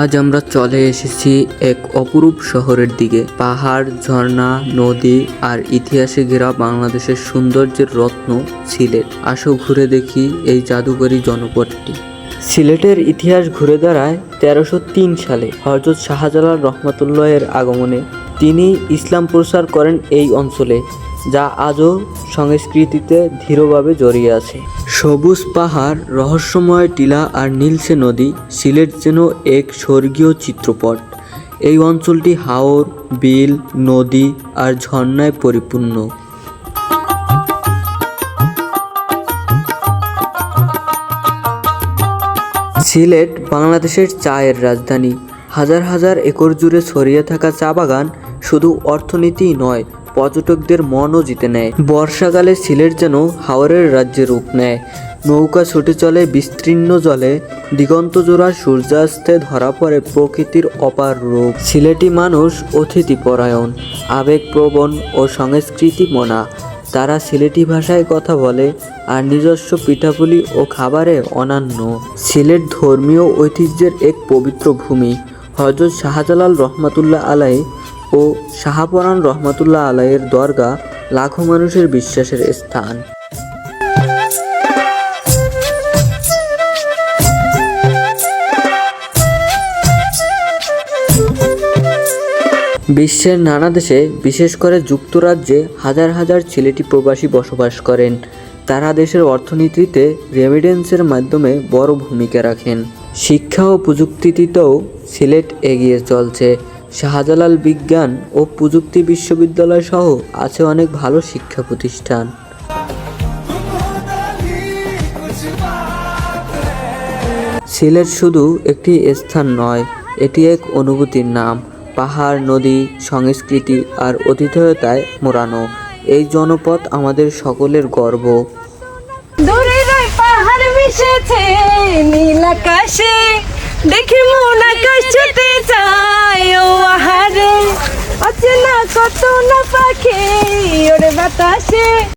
আজ আমরা চলে এসেছি এক অপরূপ শহরের দিকে। পাহাড়, ঝর্ণা, নদী আর ইতিহাসে ঘেরা বাংলাদেশের সৌন্দর্যের রত্ন সিলেট। আসো ঘুরে দেখি এই জাদুকরী জনপদটি। সিলেটের ইতিহাস ঘুরে দাঁড়ায় তেরোশো তিন সালে হজরত শাহজালাল রহমতুল্লাহের আগমনে। তিনি ইসলাম প্রচার করেন এই অঞ্চলে। যা আজও সংস্কৃতিতে দৃঢ়ভাবে জড়িয়ে আছে। সবুজ পাহাড়, রহস্যময় টিলা আর নীলসে নদী, সিলেট যেন এক স্বর্গীয় চিত্রপট। এই অঞ্চলটি হাওর, বিল, নদী আর ঝর্ণায় পরিপূর্ণ। সিলেট বাংলাদেশের চায়ের রাজধানী। হাজার হাজার একর জুড়ে ছড়িয়ে থাকা চা বাগান শুধু অর্থনীতিই নয় পর্যটকদের মনও জিতে নেয়। বর্ষাকালে সিলেট যেন হাওরের রাজ্যে রূপ নেয়। নৌকা ছুটে চলে বিস্তীর্ণ জলে, দিগন্ত জোড়া সূর্যাস্তে ধরা পড়ে প্রকৃতির অপার রূপ। সিলেটি মানুষ অতিথিপরায়ণ, আবেগপ্রবণ ও সংস্কৃতি মনা তারা সিলেটি ভাষায় কথা বলে আর নিজস্ব পিঠাপুলি ও খাবারে অনান্য। সিলেট ধর্মীয় ঐতিহ্যের এক পবিত্র ভূমি। হজরত শাহজালাল রহমাতুল্লাহ আলাই ও শাহপরান রহমাতুল্লাহ আলাইয়ের দরগা লাখো মানুষের বিশ্বাসের স্থান। বিশ্বের নানা দেশে, বিশেষ করে যুক্তরাজ্যে, হাজার হাজার ছেলেটি প্রবাসী বসবাস করেন। তারা দেশের অর্থনীতিতে রেমিডেন্সের মাধ্যমে বড় ভূমিকা রাখেন। শিক্ষা ও প্রযুক্তিতেও সিলেট এগিয়ে চলছে। শাহজালাল বিজ্ঞান ও প্রযুক্তি বিশ্ববিদ্যালয় সহ আছে অনেক ভালো শিক্ষা প্রতিষ্ঠান। সিলেট শুধু একটি স্থান নয়, এটি এক অনুভূতির নাম। পাহাড়, নদী, সংস্কৃতি আর অতিথেয়তায় মোড়ানো। এই জনপদ আমাদের সকলের গর্ব। ওই পাহাড় মিশেছে, নীল আকাশে। দেখে মন আকাশ ছুটে যায় ও আহারে। অচেনা কত না পাখি ওরে বাতাসে।